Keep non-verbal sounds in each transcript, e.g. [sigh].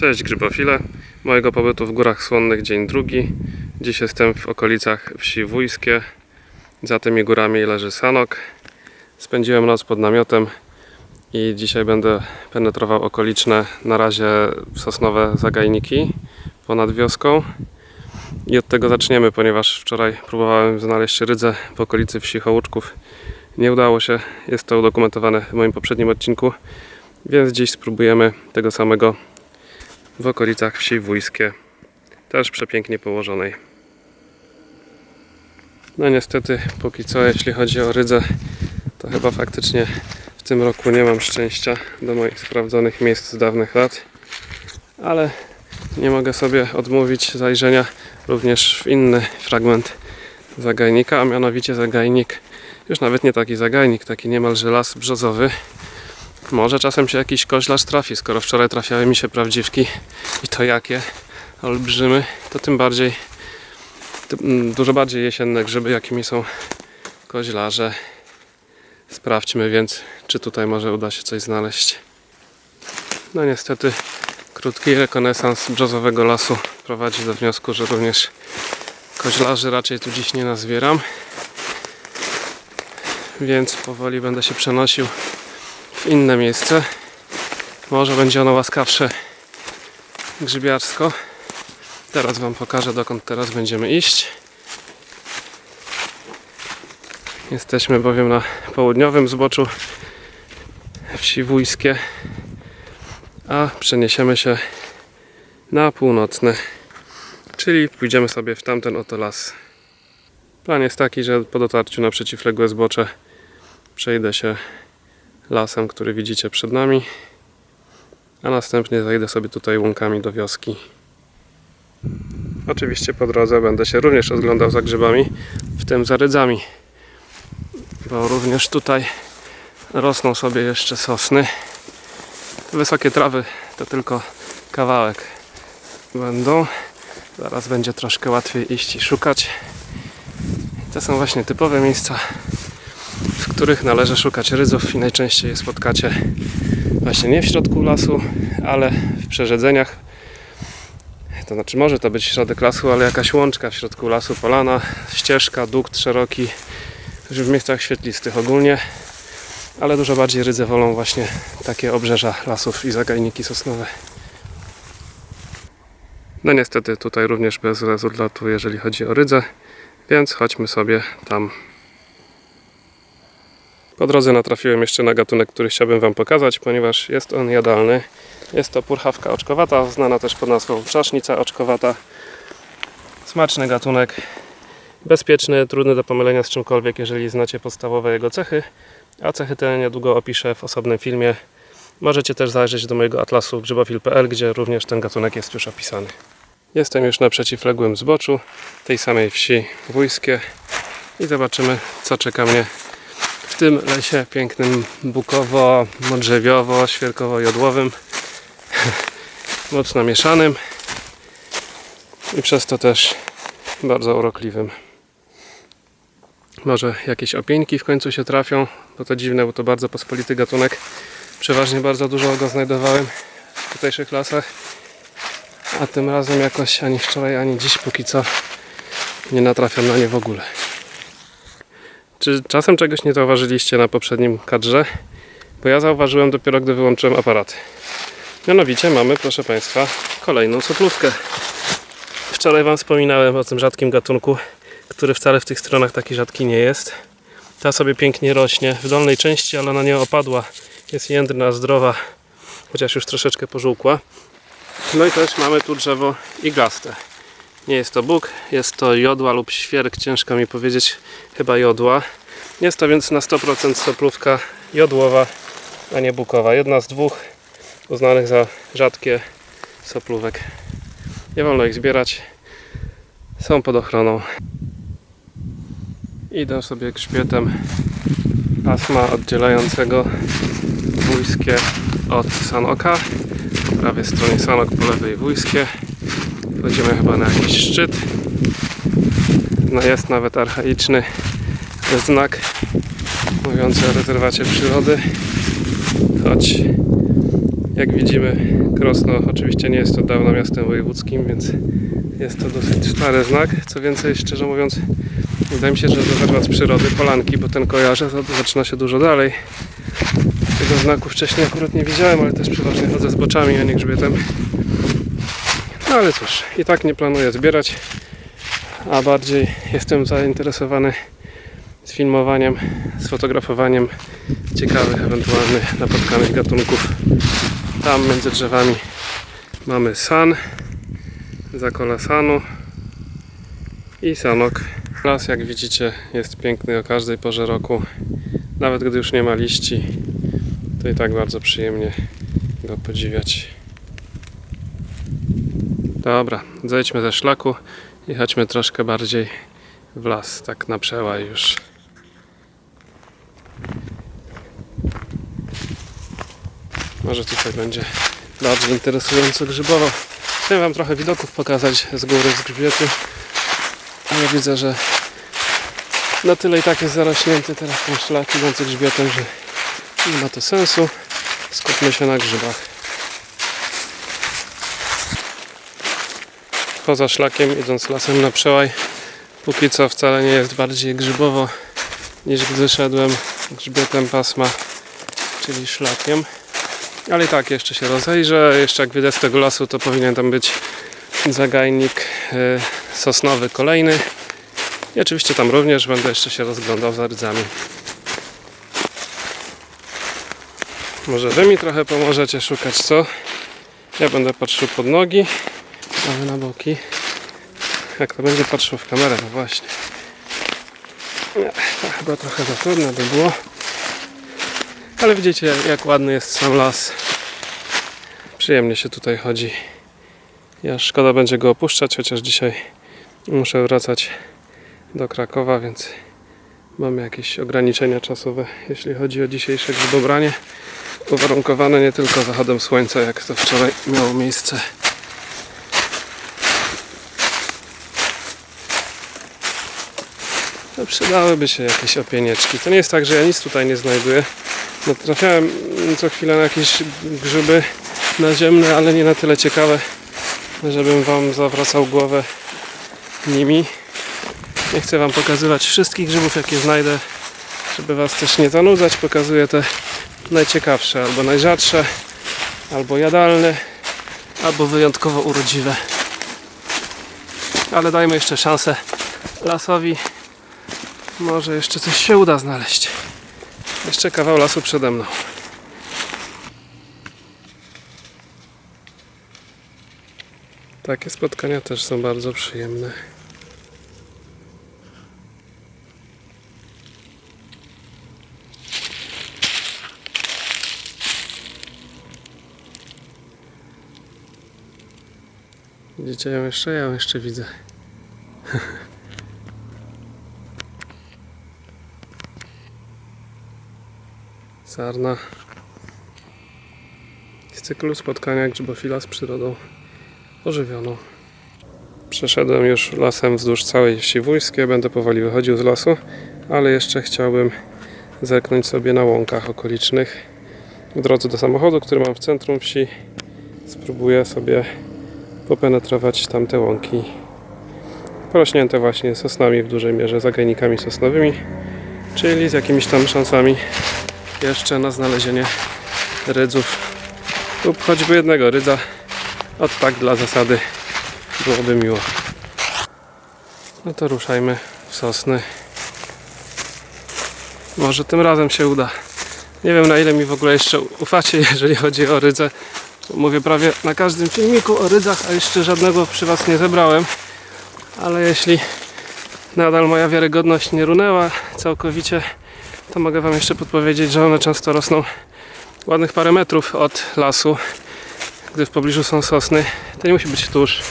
Cześć grzybofile. Mojego pobytu w Górach Słonnych dzień drugi. Dziś jestem w okolicach wsi Wójskie. Za tymi górami leży Sanok. Spędziłem noc pod namiotem i dzisiaj będę penetrował okoliczne na razie sosnowe zagajniki ponad wioską. I od tego zaczniemy, ponieważ wczoraj próbowałem znaleźć rydzę w okolicy wsi Hołuczków. Nie udało się, jest to udokumentowane w moim poprzednim odcinku, więc dziś spróbujemy tego samego w okolicach wsi Wójskie, też przepięknie położonej. No niestety, póki co, jeśli chodzi o rydzę, to chyba faktycznie w tym roku nie mam szczęścia do moich sprawdzonych miejsc z dawnych lat, ale nie mogę sobie odmówić zajrzenia również w inny fragment zagajnika, a mianowicie zagajnik, już nawet nie taki zagajnik, taki niemalże las brzozowy, może czasem się jakiś koźlarz trafi, skoro wczoraj trafiały mi się prawdziwki i to jakie olbrzymy, to tym bardziej mm, dużo bardziej jesienne grzyby, jakimi są koźlarze. Sprawdźmy więc, czy tutaj może uda się coś znaleźć. No niestety krótki rekonesans brzozowego lasu prowadzi do wniosku, że również koźlarzy raczej tu dziś nie nazbieram. Więc powoli będę się przenosił w inne miejsce. Może będzie ono łaskawsze grzybiarsko. Teraz Wam pokażę, dokąd teraz będziemy iść. Jesteśmy bowiem na południowym zboczu wsi Wójskie, a przeniesiemy się na północne, czyli pójdziemy sobie w tamten oto las. Plan jest taki, że po dotarciu na przeciwległe zbocze przejdę się lasem, który widzicie przed nami, a następnie zajdę sobie tutaj łąkami do wioski. Oczywiście po drodze będę się również rozglądał za grzybami, w tym za rydzami, bo również tutaj rosną sobie jeszcze sosny. Wysokie trawy to tylko kawałek będą. Zaraz będzie troszkę łatwiej iść i szukać. To są właśnie typowe miejsca których należy szukać rydzów i najczęściej je spotkacie właśnie nie w środku lasu, ale w przerzedzeniach. To znaczy może to być środek lasu, ale jakaś łączka w środku lasu, polana, ścieżka, dukt szeroki, w miejscach świetlistych ogólnie, ale dużo bardziej rydze wolą właśnie takie obrzeża lasów i zagajniki sosnowe. No niestety tutaj również bez rezultatu, jeżeli chodzi o rydzę, więc chodźmy sobie tam po drodze natrafiłem jeszcze na gatunek, który chciałbym Wam pokazać, ponieważ jest on jadalny. Jest to purchawka oczkowata, znana też pod nazwą czasznica oczkowata. Smaczny gatunek, bezpieczny, trudny do pomylenia z czymkolwiek, jeżeli znacie podstawowe jego cechy. A cechy te niedługo opiszę w osobnym filmie. Możecie też zajrzeć do mojego atlasu grzybofil.pl, gdzie również ten gatunek jest już opisany. Jestem już na przeciwległym zboczu tej samej wsi Wójskie i zobaczymy, co czeka mnie w tym lesie pięknym bukowo, modrzewiowo, świerkowo-jodłowym, [laughs] mocno mieszanym i przez to też bardzo urokliwym. Może jakieś opieńki w końcu się trafią, bo to dziwne, bo to bardzo pospolity gatunek. Przeważnie bardzo dużo go znajdowałem w tutejszych lasach, a tym razem jakoś ani wczoraj, ani dziś póki co nie natrafiam na nie w ogóle. Czy czasem czegoś nie zauważyliście na poprzednim kadrze? Bo ja zauważyłem dopiero, gdy wyłączyłem aparat. Mianowicie mamy, proszę Państwa, kolejną soplówkę. Wczoraj Wam wspominałem o tym rzadkim gatunku, który wcale w tych stronach taki rzadki nie jest. Ta sobie pięknie rośnie w dolnej części, ale na nie opadła. Jest jędrna, zdrowa, chociaż już troszeczkę pożółkła. No i też mamy tu drzewo iglaste. Nie jest to bóg, jest to jodła lub świerk, ciężko mi powiedzieć, chyba jodła. Jest to więc na 100% soplówka jodłowa, a nie bukowa. Jedna z dwóch uznanych za rzadkie soplówek. Nie wolno ich zbierać, są pod ochroną. Idę sobie grzbietem pasma oddzielającego wójskie od Sanoka. Po prawej stronie Sanok, po lewej wójskie. Będziemy chyba na jakiś szczyt. No jest nawet archaiczny znak mówiący o rezerwacie przyrody. Choć Jak widzimy, Krosno oczywiście nie jest to dawno miastem wojewódzkim, więc jest to dosyć stary znak. Co więcej, szczerze mówiąc, wydaje mi się, że rezerwat przyrody Polanki, bo ten kojarzę, zaczyna się dużo dalej. Tego znaku wcześniej akurat nie widziałem, ale też przeważnie chodzę z boczami, a nie grzbietem. No ale cóż, i tak nie planuję zbierać, a bardziej jestem zainteresowany sfilmowaniem, sfotografowaniem ciekawych, ewentualnych napotkanych gatunków. Tam między drzewami mamy san, zakola sanu i sanok. Las, jak widzicie, jest piękny o każdej porze roku. Nawet gdy już nie ma liści, to i tak bardzo przyjemnie go podziwiać. Dobra, zejdźmy ze szlaku i chodźmy troszkę bardziej w las, tak na przełaj już. Może tutaj będzie bardziej interesująco grzybowo. Chciałem Wam trochę widoków pokazać z góry, z grzbietu, ale widzę, że na tyle i tak jest zarośnięty teraz ten szlak idący grzbietem, że nie ma to sensu. Skupmy się na grzybach. Poza szlakiem, idąc lasem na przełaj, póki co wcale nie jest bardziej grzybowo niż gdy szedłem grzbietem pasma, czyli szlakiem. Ale i tak jeszcze się rozejrzę. Jeszcze jak wyjdę z tego lasu, to powinien tam być zagajnik e, sosnowy kolejny. I oczywiście tam również będę jeszcze się rozglądał za rydzami. Może wy mi trochę pomożecie szukać, co? Ja będę patrzył pod nogi, a wy na boki. Jak to będzie patrzył w kamerę, no właśnie. Nie, to chyba trochę za trudne by było. Ale widzicie jak ładny jest sam las. Przyjemnie się tutaj chodzi. Ja szkoda będzie go opuszczać, chociaż dzisiaj muszę wracać do Krakowa, więc mamy jakieś ograniczenia czasowe, jeśli chodzi o dzisiejsze grzybobranie. Uwarunkowane nie tylko zachodem słońca, jak to wczoraj miało miejsce. No, przydałyby się jakieś opienieczki. To nie jest tak, że ja nic tutaj nie znajduję. No, trafiałem co chwilę na jakieś grzyby naziemne, ale nie na tyle ciekawe, żebym Wam zawracał głowę nimi. Nie chcę Wam pokazywać wszystkich grzybów, jakie znajdę, żeby Was też nie zanudzać. Pokazuję te najciekawsze, albo najrzadsze, albo jadalne, albo wyjątkowo urodziwe. Ale dajmy jeszcze szansę lasowi. Może jeszcze coś się uda znaleźć. Jeszcze kawał lasu przede mną. Takie spotkania też są bardzo przyjemne. Widzicie ją jeszcze? Ja ją jeszcze widzę. Sarna. Z cyklu spotkania grzybofila z przyrodą ożywioną. Przeszedłem już lasem wzdłuż całej wsi wójskie, będę powoli wychodził z lasu, ale jeszcze chciałbym zerknąć sobie na łąkach okolicznych. W drodze do samochodu, który mam w centrum wsi, spróbuję sobie popenetrować tamte łąki. Porośnięte właśnie sosnami w dużej mierze, zagajnikami sosnowymi, czyli z jakimiś tam szansami jeszcze na znalezienie rydzów lub choćby jednego rydza. Od tak dla zasady byłoby miło. No to ruszajmy w sosny. Może tym razem się uda. Nie wiem na ile mi w ogóle jeszcze ufacie, [laughs] jeżeli chodzi o rydze. Mówię prawie na każdym filmiku o rydzach, a jeszcze żadnego przy Was nie zebrałem. Ale jeśli nadal moja wiarygodność nie runęła całkowicie, to mogę Wam jeszcze podpowiedzieć, że one często rosną ładnych parę metrów od lasu, gdy w pobliżu są sosny. To nie musi być tuż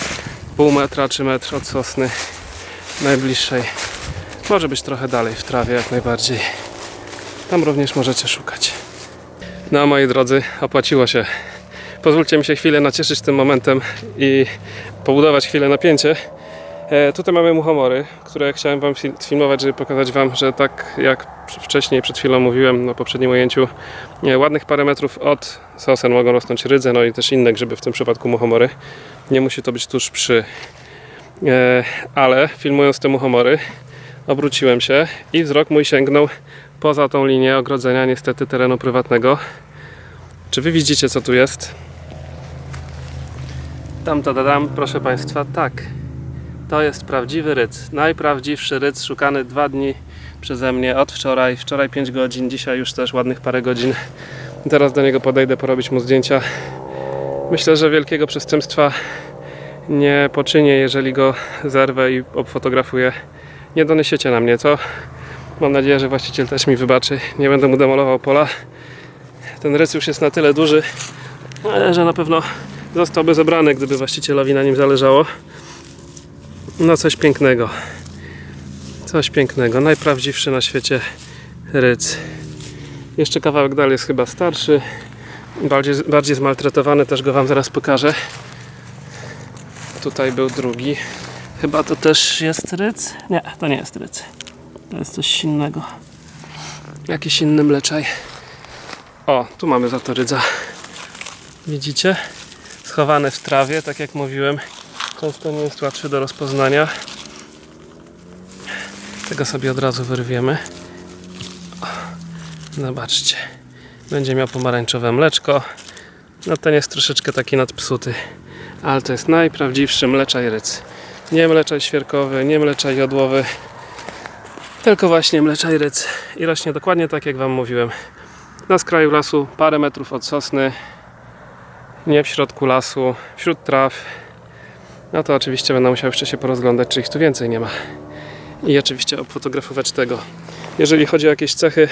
pół metra czy metr od sosny najbliższej. Może być trochę dalej w trawie jak najbardziej. Tam również możecie szukać. No moi drodzy, opłaciło się. Pozwólcie mi się chwilę nacieszyć tym momentem i pobudować chwilę napięcie. E, tutaj mamy muchomory, które chciałem Wam fil- filmować, żeby pokazać Wam, że tak jak wcześniej, przed chwilą mówiłem na poprzednim ujęciu, e, ładnych parę metrów od sosen mogą rosnąć rydze, no i też inne grzyby, w tym przypadku muchomory. Nie musi to być tuż przy. E, ale filmując te muchomory, obróciłem się i wzrok mój sięgnął poza tą linię ogrodzenia, niestety terenu prywatnego. Czy Wy widzicie, co tu jest? Tam to dam, proszę Państwa, tak. To jest prawdziwy ryc. Najprawdziwszy ryc, szukany dwa dni przeze mnie od wczoraj. Wczoraj 5 godzin, dzisiaj już też ładnych parę godzin. Teraz do niego podejdę porobić mu zdjęcia. Myślę, że wielkiego przestępstwa nie poczynię, jeżeli go zerwę i obfotografuję. Nie doniesiecie na mnie, co? Mam nadzieję, że właściciel też mi wybaczy. Nie będę mu demolował pola. Ten ryc już jest na tyle duży, że na pewno zostałby zebrany, gdyby właścicielowi na nim zależało. No coś pięknego. Coś pięknego. Najprawdziwszy na świecie ryc. Jeszcze kawałek dalej jest chyba starszy. Bardziej, bardziej zmaltretowany, też go Wam zaraz pokażę. Tutaj był drugi. Chyba to też jest ryc? Nie, to nie jest ryc. To jest coś innego. Jakiś inny mleczaj. O, tu mamy za to rydza. Widzicie? Schowane w trawie, tak jak mówiłem. Często nie jest łatwy do rozpoznania. Tego sobie od razu wyrwiemy. Zobaczcie. Będzie miał pomarańczowe mleczko. No ten jest troszeczkę taki nadpsuty. Ale to jest najprawdziwszy mleczaj ryc. Nie mleczaj świerkowy, nie mleczaj jodłowy. Tylko właśnie mleczaj ryc. I rośnie dokładnie tak jak Wam mówiłem. Na skraju lasu, parę metrów od sosny. Nie w środku lasu, wśród traw. No to oczywiście będę musiał jeszcze się porozglądać, czy ich tu więcej nie ma. I oczywiście obfotografować tego. Jeżeli chodzi o jakieś cechy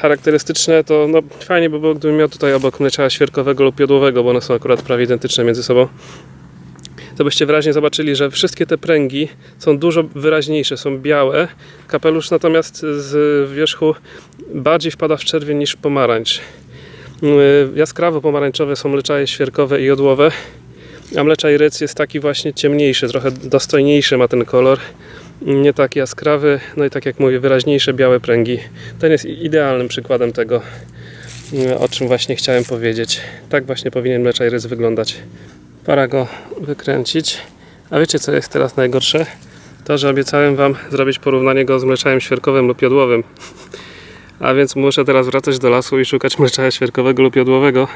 charakterystyczne, to no, fajnie by było, gdybym miał tutaj obok mlecza świerkowego lub jodłowego, bo one są akurat prawie identyczne między sobą. To byście wyraźnie zobaczyli, że wszystkie te pręgi są dużo wyraźniejsze, są białe. Kapelusz natomiast z wierzchu bardziej wpada w czerwień niż pomarańcz. Yy, Jaskrawo pomarańczowe są mleczaje świerkowe i jodłowe, a mleczaj ryc jest taki właśnie ciemniejszy, trochę dostojniejszy ma ten kolor. Nie tak jaskrawy, no i tak jak mówię, wyraźniejsze białe pręgi. Ten jest idealnym przykładem tego, yy, o czym właśnie chciałem powiedzieć. Tak właśnie powinien mleczaj ryc wyglądać. Pora go wykręcić. A wiecie co jest teraz najgorsze? To, że obiecałem Wam zrobić porównanie go z mleczajem świerkowym lub jodłowym. [laughs] A więc muszę teraz wracać do lasu i szukać mleczaja świerkowego lub jodłowego.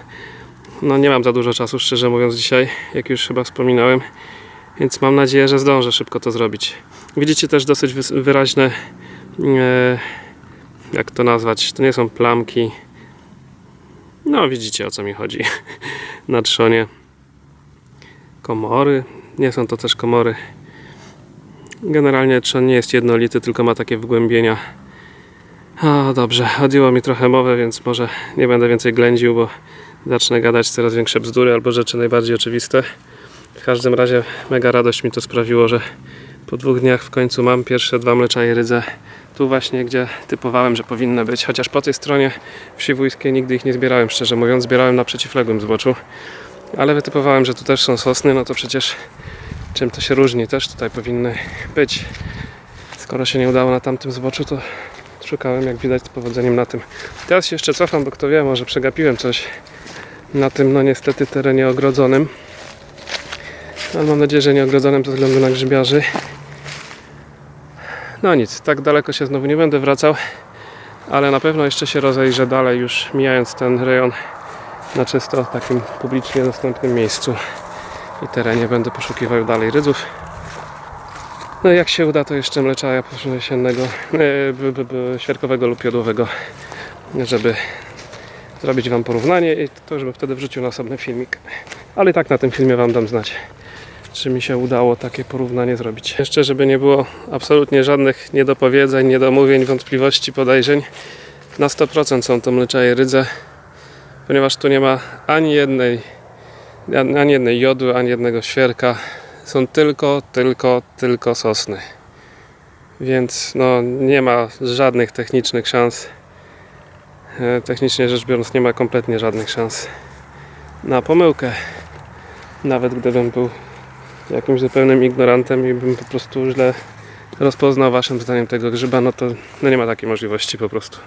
No nie mam za dużo czasu, szczerze mówiąc dzisiaj, jak już chyba wspominałem. Więc mam nadzieję, że zdążę szybko to zrobić. Widzicie też dosyć wyraźne, e, jak to nazwać, to nie są plamki. No widzicie o co mi chodzi [laughs] na trzonie. Komory, nie są to też komory. Generalnie trzon nie jest jednolity, tylko ma takie wgłębienia. O, dobrze, odjęło mi trochę mowę, więc może nie będę więcej ględził, bo zacznę gadać coraz większe bzdury albo rzeczy najbardziej oczywiste. W każdym razie mega radość mi to sprawiło, że po dwóch dniach w końcu mam pierwsze dwa mleczaje rydze. Tu właśnie, gdzie typowałem, że powinny być. Chociaż po tej stronie wsi wójskiej nigdy ich nie zbierałem, szczerze mówiąc. Zbierałem na przeciwległym zboczu. Ale wytypowałem, że tu też są sosny, no to przecież czym to się różni? Też tutaj powinny być. Skoro się nie udało na tamtym zboczu, to szukałem, jak widać, z powodzeniem na tym. Teraz się jeszcze cofam, bo kto wie, może przegapiłem coś na tym, no niestety, terenie ogrodzonym. Ale mam nadzieję, że nie ogrodzonym ze względu na grzybiarzy. No nic, tak daleko się znowu nie będę wracał, ale na pewno jeszcze się rozejrzę dalej, już mijając ten rejon na czysto takim publicznie dostępnym miejscu i terenie będę poszukiwał dalej rydzów. No i jak się uda, to jeszcze mleczaja jesiennego, e, b, b, świerkowego lub jodłowego, żeby zrobić Wam porównanie i to już bym wtedy wrzucił na osobny filmik. Ale i tak na tym filmie Wam dam znać, czy mi się udało takie porównanie zrobić. Jeszcze, żeby nie było absolutnie żadnych niedopowiedzeń, niedomówień, wątpliwości, podejrzeń, na 100% są to mleczaje rydze, ponieważ tu nie ma ani jednej, ani jednej jodu, ani jednego świerka. Są tylko, tylko, tylko sosny. Więc no, nie ma żadnych technicznych szans. E, Technicznie rzecz biorąc, nie ma kompletnie żadnych szans na pomyłkę. Nawet gdybym był jakimś zupełnym ignorantem i bym po prostu źle rozpoznał waszym zdaniem tego grzyba, no to no nie ma takiej możliwości po prostu.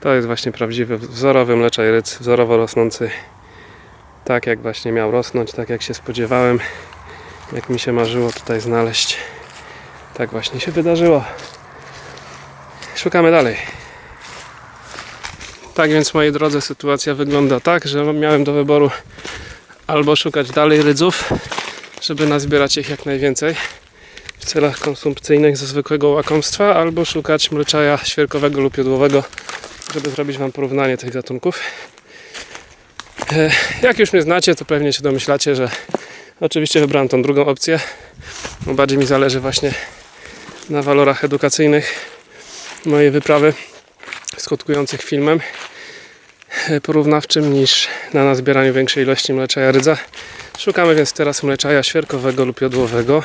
To jest właśnie prawdziwy, wzorowy mleczaj ryc, wzorowo rosnący. Tak jak właśnie miał rosnąć, tak jak się spodziewałem, jak mi się marzyło tutaj znaleźć. Tak właśnie się wydarzyło. Szukamy dalej. Tak więc, moi drodzy, sytuacja wygląda tak, że miałem do wyboru albo szukać dalej rydzów, żeby nazbierać ich jak najwięcej w celach konsumpcyjnych ze zwykłego łakomstwa, albo szukać mleczaja świerkowego lub jodłowego, żeby zrobić Wam porównanie tych gatunków. E, Jak już mnie znacie, to pewnie się domyślacie, że oczywiście wybrałem tą drugą opcję, bo bardziej mi zależy właśnie na walorach edukacyjnych mojej wyprawy skutkujących filmem porównawczym niż na nazbieraniu większej ilości mleczaja rydza. Szukamy więc teraz mleczaja świerkowego lub jodłowego.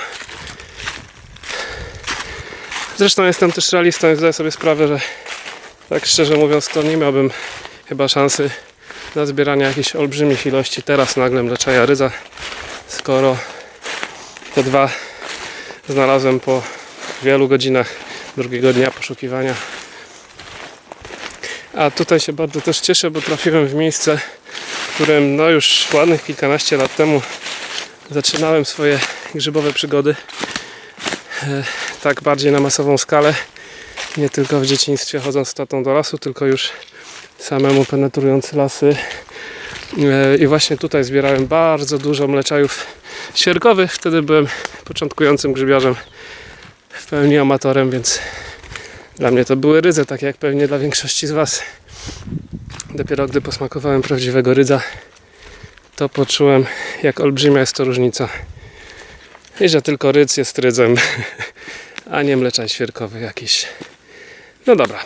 Zresztą jestem też realistą i zdaję sobie sprawę, że tak szczerze mówiąc to nie miałbym chyba szansy na zbieranie jakichś olbrzymich ilości teraz nagle mleczaja rydza, skoro te dwa znalazłem po wielu godzinach drugiego dnia poszukiwania. A tutaj się bardzo też cieszę, bo trafiłem w miejsce, w którym no już ładnych kilkanaście lat temu zaczynałem swoje grzybowe przygody. E, tak bardziej na masową skalę. Nie tylko w dzieciństwie chodząc z tatą do lasu, tylko już samemu penetrując lasy. E, I właśnie tutaj zbierałem bardzo dużo mleczajów świerkowych. Wtedy byłem początkującym grzybiarzem, w pełni amatorem, więc dla mnie to były rydze, tak jak pewnie dla większości z Was. Dopiero gdy posmakowałem prawdziwego rydza, to poczułem, jak olbrzymia jest to różnica. I że tylko rydz jest rydzem, [laughs] a nie mleczaj świerkowy jakiś. No dobra,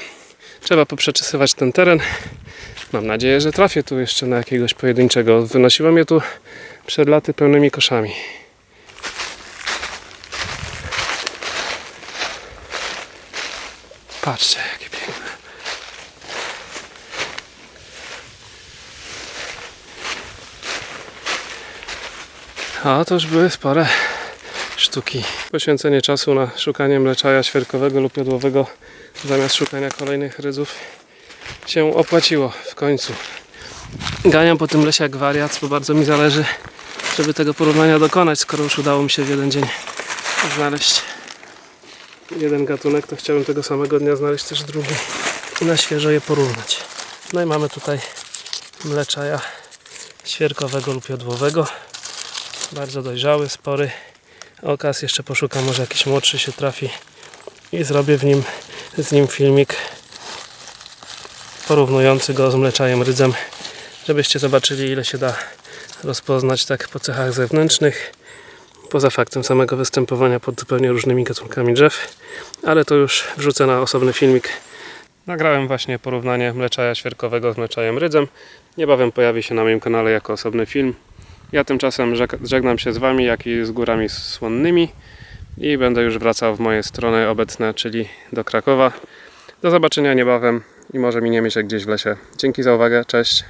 trzeba poprzeczesywać ten teren. Mam nadzieję, że trafię tu jeszcze na jakiegoś pojedynczego. Wynosiłem je tu przed laty pełnymi koszami. Patrzcie, jakie piękne. A to już były spore sztuki. Poświęcenie czasu na szukanie mleczaja świerkowego lub jodłowego zamiast szukania kolejnych rydzów się opłaciło w końcu. Ganiam po tym lesie jak wariat, bo bardzo mi zależy, żeby tego porównania dokonać, skoro już udało mi się w jeden dzień znaleźć jeden gatunek, to chciałbym tego samego dnia znaleźć też drugi i na świeżo je porównać. No i mamy tutaj mleczaja świerkowego lub jodłowego. Bardzo dojrzały, spory. Okaz jeszcze poszukam, może jakiś młodszy się trafi i zrobię w nim, z nim filmik porównujący go z mleczajem rydzem, żebyście zobaczyli ile się da rozpoznać tak po cechach zewnętrznych poza faktem samego występowania pod zupełnie różnymi gatunkami drzew, ale to już wrzucę na osobny filmik. Nagrałem właśnie porównanie mleczaja świerkowego z mleczajem rydzem. Niebawem pojawi się na moim kanale jako osobny film. Ja tymczasem żeg- żegnam się z Wami, jak i z górami słonnymi i będę już wracał w moje strony obecne, czyli do Krakowa. Do zobaczenia niebawem i może miniemy się gdzieś w lesie. Dzięki za uwagę, cześć.